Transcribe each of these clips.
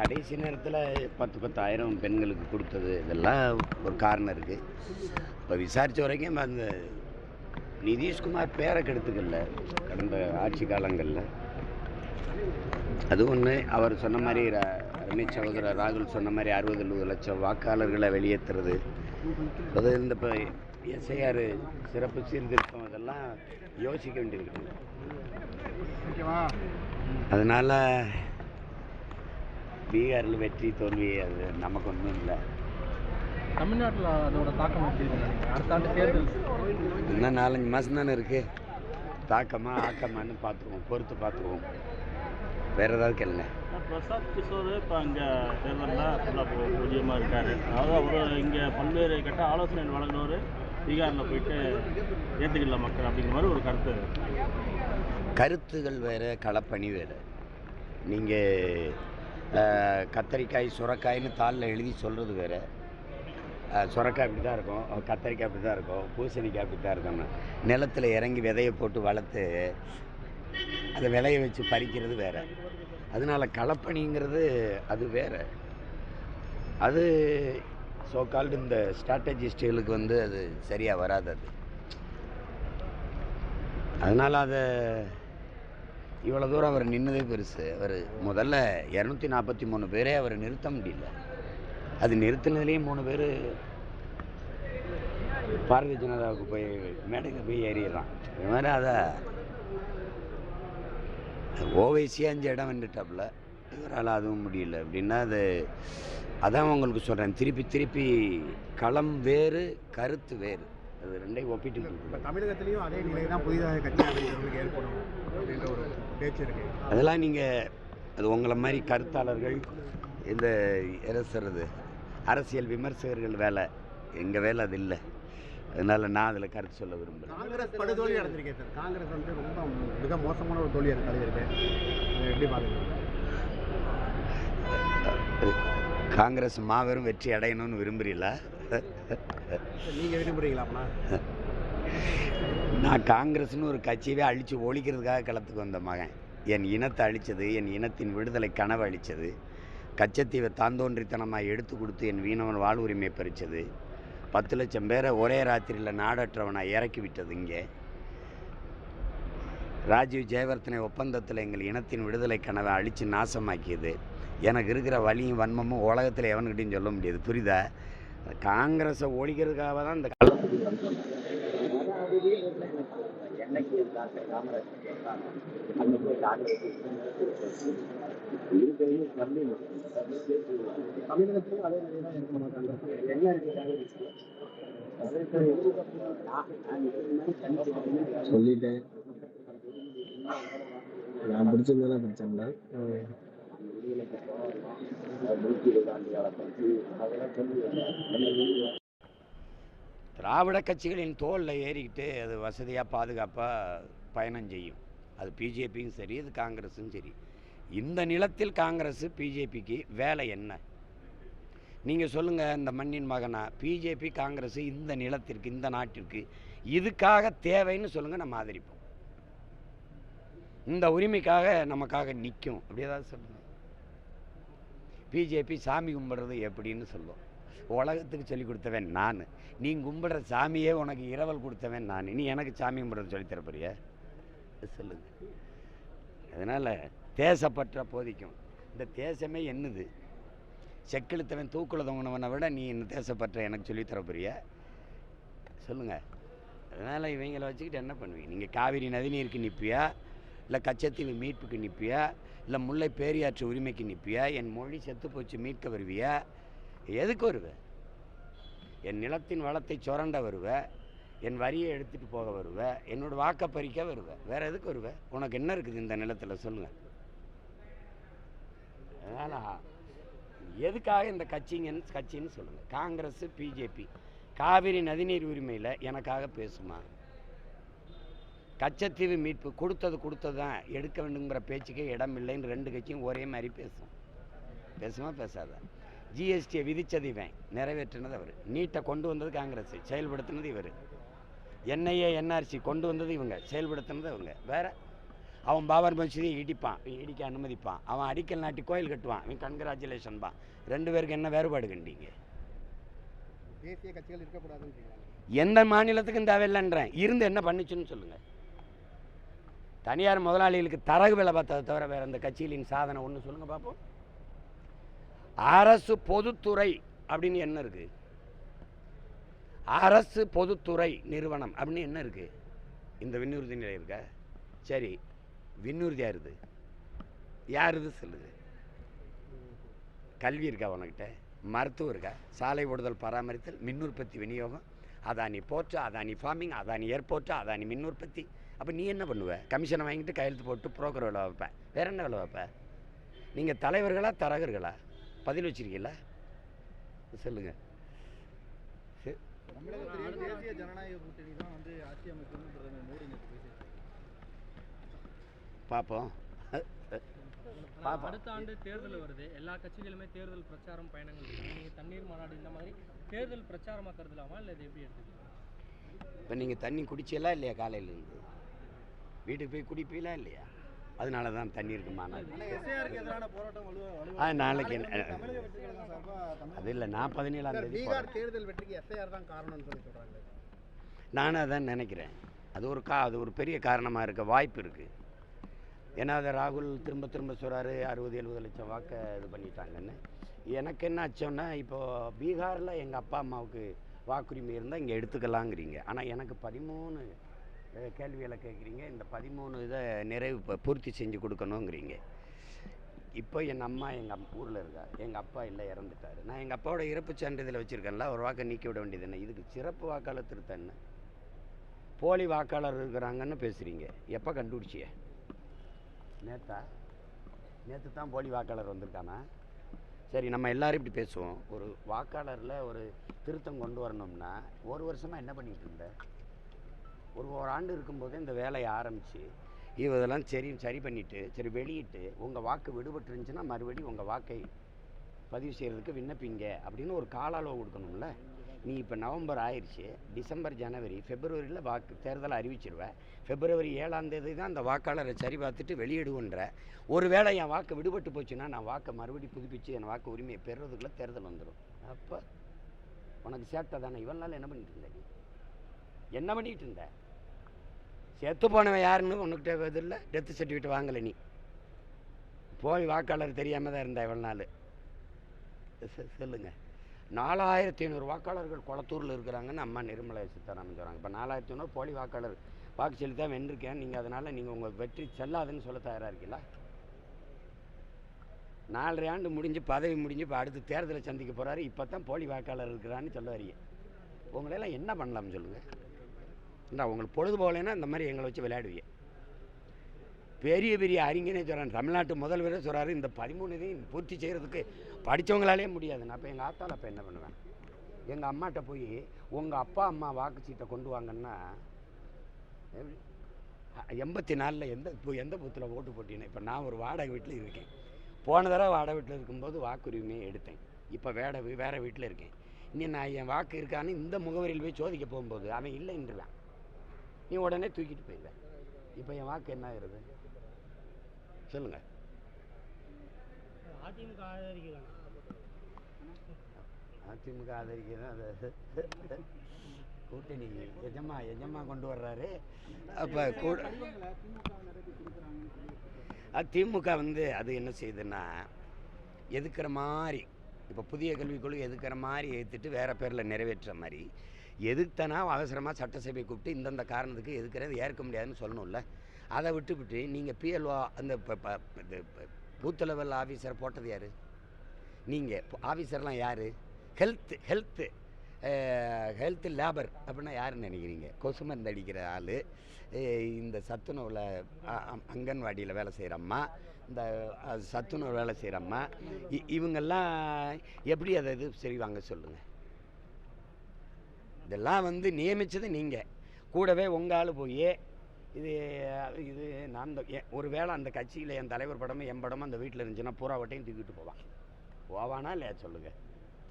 கடைசி நேரத்தில் பத்து பத்தாயிரம் பெண்களுக்கு கொடுத்தது இதெல்லாம் ஒரு காரணம் இருக்குது இப்போ விசாரித்த வரைக்கும் அந்த நிதிஷ்குமார் பேரை கெடுத்துக்கல கடந்த ஆட்சி காலங்களில். அது ஒன்று அவர் சொன்ன மாதிரி ரமேஷ் சகோதரர் ராகுல் சொன்ன மாதிரி அறுபது எழுபது லட்சம் வாக்காளர்களை வெளியேற்றுறது அது இந்த இப்போ எஸ்ஐஆர் சிறப்பு சீர்திருத்தம் இதெல்லாம் யோசிக்க வேண்டியிருக்கு அதனால் பீகாரில் வெற்றி தோல்வி அது நமக்கு ஒன்றும் இல்லை. தமிழ்நாட்டில் அதோட தாக்கம்? அடுத்த ஆண்டு தேர்தல். இன்னும் நாலஞ்சு மாதம் தானே இருக்குது தாக்கமா ஆக்கமான்னு பார்த்துருவோம் பொறுத்து பார்த்துருவோம் வேறு ஏதாவது கேளுங்க. பிரசாத் கிஷோர் இப்போ அங்கே தேர்தலில் ஃபுல்லாக பூஜ்ஜியமாக இருக்கார். அதாவது அவர் இங்கே பல்வேறு கட்ட ஆலோசனை வழங்கினவர் பீகாரில் போயிட்டு ஏற்றுக்கல மக்கள் அப்படிங்கிற மாதிரி ஒரு கருத்து. கருத்துகள் வேறு களப்பணி வேறு. நீங்கள் கத்தரிக்காய் சுரக்காய்னு தாளில் எழுதி சொல்கிறது வேறு. சுரக்காய் அப்படி தான் இருக்கும் கத்தரிக்காய் அப்படி தான் இருக்கும். பூசணிக்காய் அப்படி தான் இருக்கும்னு நிலத்தில் இறங்கி விதையை போட்டு வளர்த்து அதை விளைய வச்சு பறிக்கிறது வேறு. அதனால களப்பணிங்கிறது அது வேறு. அது சோக்கால்டு இந்த ஸ்ட்ராட்டஜிஸ்டுகளுக்கு வந்து அது சரியாக வராது அது. அதனால் அதை இவ்வளோ தூரம் அவர் நின்னதே பெருசு. அவர் முதல்ல இரநூத்தி நாற்பத்தி மூணு பேரே அவர் நிறுத்த முடியல. அது நிறுத்தினதுலேயும் மூணு பேர் பாரதிய ஜனதாவுக்கு போய் மேடைக்கு போய் ஏறிடுறான். இது மாதிரி அதை ஓவைசியாக அஞ்சு இடம் வந்துட்டாப்புல இவரால் அதுவும் முடியல. அப்படின்னா அது அதான் உங்களுக்கு சொல்கிறேன் திருப்பி திருப்பி களம் வேறு கருத்து வேறு. அது ரெண்டையும் ஒப்பிட்டு இப்போ தமிழகத்திலையும் அதே நிலை தான் புதிதாக கட்சி ஏற்படும் அப்படின்ற ஒரு பேச்சு இருக்கு. அதெல்லாம் நீங்கள் அது உங்களை மாதிரி கருத்தாளர்கள் இந்த சொல்கிறது அரசியல் விமர்சகர்கள் வேலை. எங்கள் வேலை அது இல்லை. அதனால் நான் அதில் கருத்து சொல்ல விரும்புகிறேன் காங்கிரஸ் படுதோல்வி அடைஞ்சிருக்கேன் சார். காங்கிரஸ் வந்து ரொம்ப மிக மோசமான ஒரு தோல்வி தலைவருக்கு அதை எப்படி பார்க்குறீங்க? காங்கிரஸ் மாபெரும் வெற்றி அடையணும்னு விரும்புறீங்களா? நீங்கள் விரும்புகிறீங்களா நான் காங்கிரஸ்னு ஒரு கட்சியவே அழித்து ஒழிக்கிறதுக்காக களத்துக்கு வந்த மகன். என் இனத்தை அழித்தது என் இனத்தின் விடுதலை கனவு அழித்தது கச்சத்தீவை தாந்தோன்றித்தனமாக எடுத்து கொடுத்து என் வீணவன் வாழ் உரிமை பறித்தது பத்து லட்சம் பேரை ஒரே ராத்திரியில் நாடற்றவனை இறக்கி விட்டது இங்கே. ராஜீவ் ஜெயவர்த்தனை ஒப்பந்தத்தில் எங்கள் இனத்தின் விடுதலை கனவை அழித்து நாசமாக்கியது. எனக்கு இருக்கிற வலியும் வன்மமும் உலகத்தில் எவன்கிட்டையும் சொல்ல முடியாது. புரியுதா? காங்கிரஸை ஒழிக்கிறதுக்காக தான் இந்த காங்கிரஸ் காங்கிரஸ் சொல்லிட்டேன். நான் பிடிச்சிருந்தா பிடிச்சேன்ல. திராவிட கட்சிகளின் தோலில் ஏறிக்கிட்டு அது வசதியாக பாதுகாப்பாக பயணம் செய்யும். அது பிஜேபியும் சரி அது காங்கிரஸும் சரி. இந்த நிலத்தில் காங்கிரஸ் பிஜேபிக்கு வேலை என்ன? நீங்கள் சொல்லுங்கள் இந்த மண்ணின் மகனா? பிஜேபி காங்கிரஸ் இந்த நிலத்திற்கு இந்த நாட்டிற்கு இதுக்காக தேவைன்னு சொல்லுங்கள் நம்ம ஆதரிப்போம். இந்த உரிமைக்காக நமக்காக நிற்கும். அப்படி ஏதாவது சொல்லுங்கள் பிஜேபி சாமி கும்பிட்றது எப்படின்னு சொல்லுவோம். உலகத்துக்கு சொல்லி கொடுத்தவன் நான். நீ கும்பிட்ற சாமியே உனக்கு இரவல் கொடுத்தவன் நான். நீ எனக்கு சாமி கும்பிட்றது சொல்லித் தர சொல்லுங்க. அதனால் தேசப்பற்ற போதிக்கும். இந்த தேசமே என்னது? செக்கெழுத்தவன் தூக்கில் தொங்கினவனை விட நீ இந்த தேசப்பற்ற எனக்கு சொல்லித் சொல்லுங்கள் அதனால் இவங்களை வச்சுக்கிட்டு என்ன பண்ணுவீங்க? நீங்கள் காவிரி நதிநீருக்கு நிற்பியா இல்லை கச்சத்தீவு மீட்புக்கு நிற்பியா இல்லை முல்லை பேரியாற்று உரிமைக்கு நிற்பியா என் மொழி செத்து போச்சு மீட்க வருவியா? எதுக்கு வருவ? என் நிலத்தின் வளத்தை சுரண்ட வருவ? என் வரியை எடுத்துகிட்டு போக வருவ? என்னோட வாக்கை பறிக்க வருவ? வேறு எதுக்கு வருவ? உனக்கு என்ன இருக்குது இந்த நிலத்தில்? சொல்லுங்கள் அதனால் எதுக்காக இந்த கட்சிங்கன்னு கட்சின்னு சொல்லுங்கள் காங்கிரஸ் பிஜேபி. காவிரி நதிநீர் உரிமையில் எனக்காக பேசுமா? கச்சத்தீவு மீட்பு கொடுத்தது கொடுத்தது தான் எடுக்க வேண்டுங்கிற பேச்சுக்கே இடம் இல்லைன்னு ரெண்டு கட்சியும் ஒரே மாதிரி பேசும். பேசுமா பேசாத. ஜிஎஸ்டியை விதித்தது இவன் நிறைவேற்றினது அவர். நீட்டை கொண்டு வந்தது காங்கிரஸ் செயல்படுத்தினது இவர். என்ஐஏ என்ஆர்சி கொண்டு வந்தது இவங்க செயல்படுத்தினது இவங்க வேற அவன் பாபர் மசூதியை இடிப்பான் இடிக்க அனுமதிப்பான். அவன் அடிக்கல் நாட்டி கோயில் கட்டுவான். இவன் கன்கிராச்சுலேஷன் தான் ரெண்டு பேருக்கு என்ன வேறுபாடு கண்டீங்க? தேசிய கட்சிகள் இருக்கக்கூடாதுன்னு சொல்றாங்க. எந்த மாநிலத்துக்கும் தேவையில்லைன்றேன். இருந்து என்ன பண்ணுச்சுன்னு சொல்லுங்கள் தனியார் முதலாளிகளுக்கு தரகு வேலை பார்த்ததை தவிர வேறு அந்த கட்சிகளின் சாதனை ஒன்று சொல்லுங்கள் பார்ப்போம் அரசு பொதுத்துறை அப்படின்னு என்ன இருக்குது அரசு பொதுத்துறை நிறுவனம் அப்படின்னு என்ன இருக்குது இந்த விண்ணூர்தி நிலை இருக்க? சரி விண்ணூர்தி யாருது யாருது சொல்லுது? கல்வி இருக்கா உனக்கிட்ட மருத்துவம் இருக்கா? சாலை ஓடுதல் பராமரித்தல் மின் உற்பத்தி விநியோகம் Adani port Adani farming Adani airport Adani மின் உற்பத்தி. அப்போ நீ என்ன பண்ணுவ? கமிஷனை வாங்கிட்டு கையெழுத்து போட்டு புரோக்கர் வேலை வைப்ப. வேற என்ன வேலை வைப்ப? நீங்கள் தலைவர்களா தரகர்களா? பதில் வச்சிருக்கீங்களா? சொல்லுங்கள் தேசிய ஜனநாயக கூட்டணி தான் வந்து ஆட்சி பிரதமர் மோடி பேசியிருக்காரு பார்ப்போம். அடுத்த ஆண்டு தேர்தல் வருது. எல்லா கட்சிகளுமே தேர்தல் பிரச்சாரம் பயணங்கள் தண்ணீர் மாநாடு இந்த மாதிரி தேர்தல் பிரச்சாரமா கருதலாமா இல்லை இது எப்படி எடுத்துக்கலாம் இப்போ நீங்கள் தண்ணி குடிச்சீங்களா இல்லையா? காலையிலேருந்து வீட்டுக்கு போய் குடிப்பீங்களா இல்லையா? அதனால தான் தண்ணி இருக்குமா ஆனா எஸ்ஐஆருக்கு எதிரான போராட்டம் வலுவா வலுவா ஆ நாளைக்கு அது இல்லை நான் பதினேழாம் தேதி தேர்தல் வெற்றிக்கு எஸ்ஐஆர் தான் காரணம்னு சொல்லி சொல்றாங்க. நானும் அதான் நினைக்கிறேன். அது ஒரு கா அது ஒரு பெரிய காரணமாக இருக்க வாய்ப்பு இருக்குது ஏன்னா அதை ராகுல் திரும்ப திரும்ப சொல்கிறாரு அறுபது எழுபது லட்சம் வாக்கை இது பண்ணிட்டாங்கன்னு. எனக்கு என்ன ஆச்சோன்னா இப்போது பீகாரில் எங்கள் அப்பா அம்மாவுக்கு வாக்குரிமை இருந்தால் இங்கே எடுத்துக்கலாங்கிறீங்க. ஆனால் எனக்கு பதிமூணு கேள்விகளை கேட்குறீங்க இந்த பதிமூணு இதை நிறைவு ப- பூர்த்தி செஞ்சு கொடுக்கணுங்கிறீங்க. இப்போ என் அம்மா எங்கள் ஊரில் இருக்கா எங்கள் அப்பா இல்லை இறந்துட்டார். நான் எங்கள் அப்பாவோட இறப்பு சான்றிதழை வச்சுருக்கேன்ல ஒரு வாக்கை நீக்கி விட வேண்டியது என்ன? இதுக்கு சிறப்பு வாக்காளர் திருத்தம் என்ன? போலி வாக்காளர் இருக்கிறாங்கன்னு பேசுகிறீங்க எப்போ கண்டுபிடிச்சிய? நேத்தா? நேற்று தான் போலி வாக்காளர் வந்திருக்கானா? சரி நம்ம எல்லாரும் இப்படி பேசுவோம். ஒரு வாக்காளரில் ஒரு திருத்தம் கொண்டு வரணும்னா ஒரு வருஷமாக என்ன பண்ணிகிட்டு இருந்தேன் ஒரு ஒரு ஆண்டு இருக்கும்போதே இந்த வேலையை ஆரம்பித்து இதெல்லாம் சரி சரி பண்ணிவிட்டு சரி வெளியிட்டு உங்கள் வாக்கு விடுபட்டு இருந்துச்சுன்னா மறுபடியும் உங்கள் வாக்கை பதிவு செய்கிறதுக்கு விண்ணப்பிங்க அப்படின்னு ஒரு கால அளவு கொடுக்கணும்ல. நீ இப்போ நவம்பர் ஆயிடுச்சு டிசம்பர் ஜனவரி ஃபெப்ரவரியில் வாக்கு தேர்தலை அறிவிச்சிருவேன் ஃபெப்ரவரி ஏழாம் தேதி தான் அந்த வாக்காளரை சரி பார்த்துட்டு வெளியிடுவோன்ற. ஒருவேளை என் வாக்கு விடுபட்டு போச்சுன்னா நான் வாக்கை மறுபடி புதுப்பிச்சு என் வாக்கு உரிமையை பெறுறதுக்குள்ள தேர்தல் வந்துடும் அப்போ உனக்கு சேட்டை தானே? இவன் நாள் என்ன பண்ணிட்டு இருந்தேன் என்ன பண்ணிட்டு இருந்த? செத்து போனவன் யாருன்னு உனக்கிட்ட இது டெத்து சர்டிஃபிகேட் வாங்கலை நீ. போய் வாக்காளர் தெரியாமல் தான் இருந்தா இவ்வளோ நாள். சொ- சொல்லுங்க. நாலாயிரத்தி ஐநூறு வாக்காளர்கள் குளத்தூரில் இருக்கிறாங்கன்னு அம்மா நிர்மலா சீதாராமன் சொல்கிறாங்க இப்போ நாலாயிரத்தி ஐநூறு போலி வாக்காளர் வாக்கு செலுத்தி தான் வென்றிருக்கேன். நீங்கள் அதனால் நீங்கள் உங்கள் வெற்றி செல்லாதுன்னு சொல்ல தயாராக இருக்கீங்களா? நாலரை ஆண்டு முடிஞ்சு பதவி முடிஞ்சு இப்போ அடுத்து தேர்தலை சந்திக்க போகிறாரு இப்போ தான் போலி வாக்காளர் இருக்கிறான்னு சொல்ல வரீங்க. உங்களெல்லாம் என்ன பண்ணலாம்னு சொல்லுங்கள் இந்த உங்களுக்கு பொழுது போகலைன்னா இந்த மாதிரி எங்களை வச்சு விளையாடுவீங்க. பெரிய பெரிய அறிஞனே சொல்கிறாங்க தமிழ்நாட்டு முதல்வரே சொல்கிறாரு இந்த பதிமூணு இதையும் பூர்த்தி செய்கிறதுக்கு படித்தவங்களாலே முடியாது. நான் இப்போ எங்கள் ஆத்தால் இப்போ என்ன பண்ணுவேன்? எங்கள் அம்மாட்ட போய் உங்கள் அப்பா அம்மா வாக்குச்சீட்டை கொண்டு வாங்கன்னா எப்படி? எண்பத்தி நாலில் எந்த இப்போ எந்த பூத்தில் ஓட்டு போட்டீங்கன்னா இப்போ நான் ஒரு வாடகை வீட்டில் இருக்கேன். போன தடவை வாடகை வீட்டில் இருக்கும்போது வாக்குரிமையை எடுத்தேன். இப்போ வேட வீ- வீட்டில் இருக்கேன். இனி நான் என் வாக்கு இருக்கான்னு இந்த முகவரியில் போய் சோதிக்க போகும்போது அவன் இல்லைன்றுவேன். நீ உடனே தூக்கிட்டு போயிடுவேன். இப்போ என் வாக்கு என்ன ஆகுறது சொல்லுங்கள் அதிமுக ஆதரிக்கிறாங்க. அதிமுக ஆதரிக்கிறது அது. கூட்டணி எஜமா எஜமா கொண்டு வர்றாரு. அப்போ கூட அது திமுக வந்து அது என்ன செய்யுதுன்னா எதுக்குற மாதிரி இப்போ புதிய கல்விக் கொள்கை எதுக்குற மாதிரி ஏற்றுட்டு வேற பேரில் நிறைவேற்றுற மாதிரி எதுக்குத்தனா அவசரமாக சட்டசபை கூப்பிட்டு இந்தந்த காரணத்துக்கு எதுக்குறது ஏற்க முடியாதுன்னு சொல்லணும்ல. அதை விட்டுவிட்டு நீங்கள் பிஎல்ஓ அந்த ப- ப- இது பூத் லெவல் ஆஃபீஸர் போட்டது யார்? நீங்கள் ஆஃபீஸர்லாம் யார்? ஹெல்த்து ஹெல்த்து ஹெல்த் லேபர் அப்படின்னா யாருன்னு நினைக்கிறீங்க? கொசு மருந்து அடிக்கிற ஆள் இந்த சத்துணவில் அங்கன்வாடியில் வேலை செய்கிறம்மா இந்த சத்துணவு வேலை செய்கிறம்மா இ- இவங்கெல்லாம் எப்படி அதை இது செய்வாங்க சொல்லுங்கள் இதெல்லாம் வந்து நியமித்தது நீங்கள் கூடவே உங்கள் ஆள் போய் இது இது நான் இந்த- ஒரு வேளை அந்த கட்சியில் என் தலைவர் படமும் என் படமும் அந்த வீட்டில் இருந்துச்சுன்னா பூராவட்டையும் தூக்கிட்டு போவான். போவானா இல்லையா சொல்லுங்கள்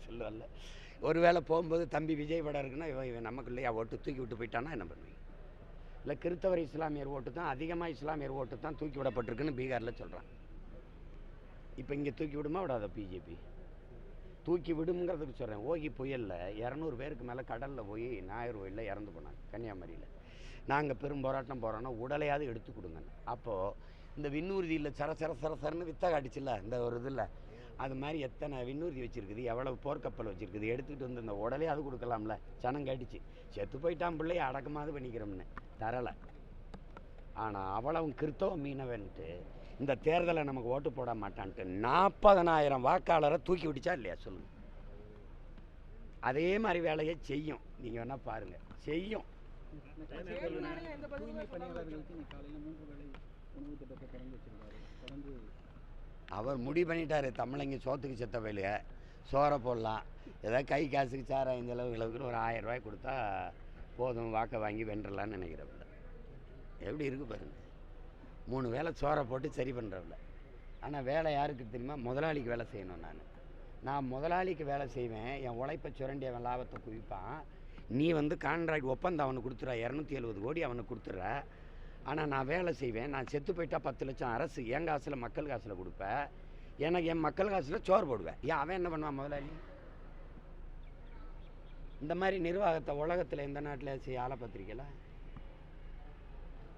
சொல்லுவல்ல ஒரு வேளை போகும்போது தம்பி விஜய் படம் இருக்குன்னா இவன் இவன் நமக்குள்ளேயா ஓட்டு தூக்கி விட்டு போயிட்டானா என்ன பண்ணுவீங்க? இல்லை கிறித்தவர் இஸ்லாமியர் ஓட்டு தான் அதிகமாக இஸ்லாமியர் ஓட்டு தான் தூக்கி விடப்பட்டிருக்குன்னு பீகாரில் சொல்கிறான் இப்போ இங்கே தூக்கி விடுமா விடாத பிஜேபி? தூக்கி விடுங்கிறதுக்கு சொல்கிறேன் ஓகி புயலில் இரநூறு பேருக்கு மேலே கடலில் போய் ஞாயிறு கோயிலில் இறந்து போனாங்க கன்னியாகுமரியில். நாங்கள் பெரும் போராட்டம் போகிறோன்னா உடலையாவது எடுத்து கொடுங்க அப்போது இந்த விண்ணூர்தியில் சர சர சர சரன்னு வித்த காட்டுச்சுல்ல இந்த ஒரு இதில். அது மாதிரி எத்தனை விண்ணூர்தி வச்சுருக்குது எவ்வளோ போர்க்கப்பல் வச்சுருக்குது எடுத்துக்கிட்டு வந்து இந்த உடலே அது கொடுக்கலாம்ல. சனம் காட்டுச்சு. செத்து போயிட்டான் பிள்ளைய அடக்கமாவது பண்ணிக்கிறோம்னு. தரலை. ஆனால் அவ்வளவு கிறித்தவ மீனவன்ட்டு இந்த தேர்தலை நமக்கு ஓட்டு போட மாட்டான்ட்டு நாற்பதனாயிரம் வாக்காளரை தூக்கி விட்டுச்சா இல்லையா? சொல்லுங்கள் அதே மாதிரி வேலையை செய்யும். நீங்கள் வேணால் பாருங்கள் செய்யும். அவர் முடிவு பண்ணிட்டாரு. தமிழங்க சோத்துக்கு செத்த பயிலுக சோறை போடலாம். ஏதாவது கை காசுக்கு சாராயம் இந்த அளவு கிளவுக்குன்னு ஒரு ஆயிரம் ரூபாய் கொடுத்தா போதும். வாக்கை வாங்கி வென்றலான்னு நினைக்கிறவங்க எப்படி இருக்கு பாருங்க. மூணு வேளை சோறை போட்டு சரி பண்ணுறவில்ல ஆனால் வேலை யாருக்கு தெரியுமா? முதலாளிக்கு வேலை செய்யணும் நான். நான் முதலாளிக்கு வேலை செய்வேன் என் உழைப்பை சுரண்டி அவன் லாபத்தை குவிப்பான். நீ வந்து கான்ட்ராக்ட் ஒப்பந்தம் அவனுக்கு கொடுத்துற இரநூத்தி எழுபது கோடி அவனுக்கு கொடுத்துட்ற. ஆனால் நான் வேலை செய்வேன் நான் செத்து போயிட்டா பத்து லட்சம் அரசு என் காசில் மக்கள் காசில் கொடுப்பேன் எனக்கு என் மக்கள் காசில் சோறு போடுவேன் ஏன் அவன் என்ன பண்ணுவான் முதலாளி? இந்த மாதிரி நிர்வாகத்தை உலகத்தில் எந்த நாட்டில் செய்ய ஆளை பத்திரிக்கையில்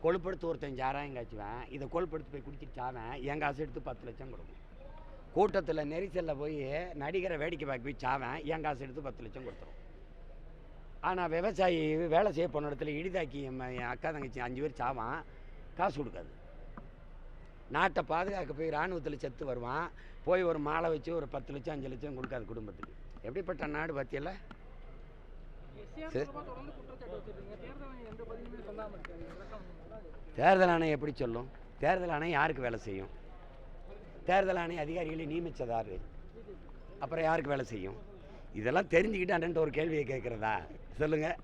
கொழுப்படுத்து ஒருத்தன் சாராயம் காய்ச்சுவேன் இதை கொழுப்படுத்து போய் குடிச்சிட்டு சாவேன் என் காசு எடுத்து பத்து லட்சம் கொடுக்கும். கூட்டத்தில் நெரிசலில் போய் நடிகரை வேடிக்கை பார்க்க போய் சாவேன் என் காசு எடுத்து பத்து லட்சம் கொடுத்துரும். ஆனால் விவசாயி வேலை செய்ய போன இடத்துல இடிதாக்கி என் அக்கா தங்கச்சி அஞ்சு பேர் சாவான் காசு கொடுக்காது. நாட்டை பாதுகாக்க போய் இராணுவத்தில் செத்து வருவான் போய் ஒரு மாலை வச்சு ஒரு பத்து லட்சம் அஞ்சு லட்சம் கொடுக்காது குடும்பத்துக்கு. எப்படிப்பட்ட நாடு பற்றியெல்லாம் தேர்தல் ஆணையம் எப்படி சொல்லும்? தேர்தல் ஆணையம் யாருக்கு வேலை செய்யும்? தேர்தல் ஆணைய அதிகாரிகளை நியமிச்சதாரு. அப்புறம் யாருக்கு வேலை செய்யும்? இதெல்லாம் தெரிஞ்சுக்கிட்டு அண்ணன்ட்ட ஒரு கேள்வியை கேட்குறதா? சொல்லுங்கள்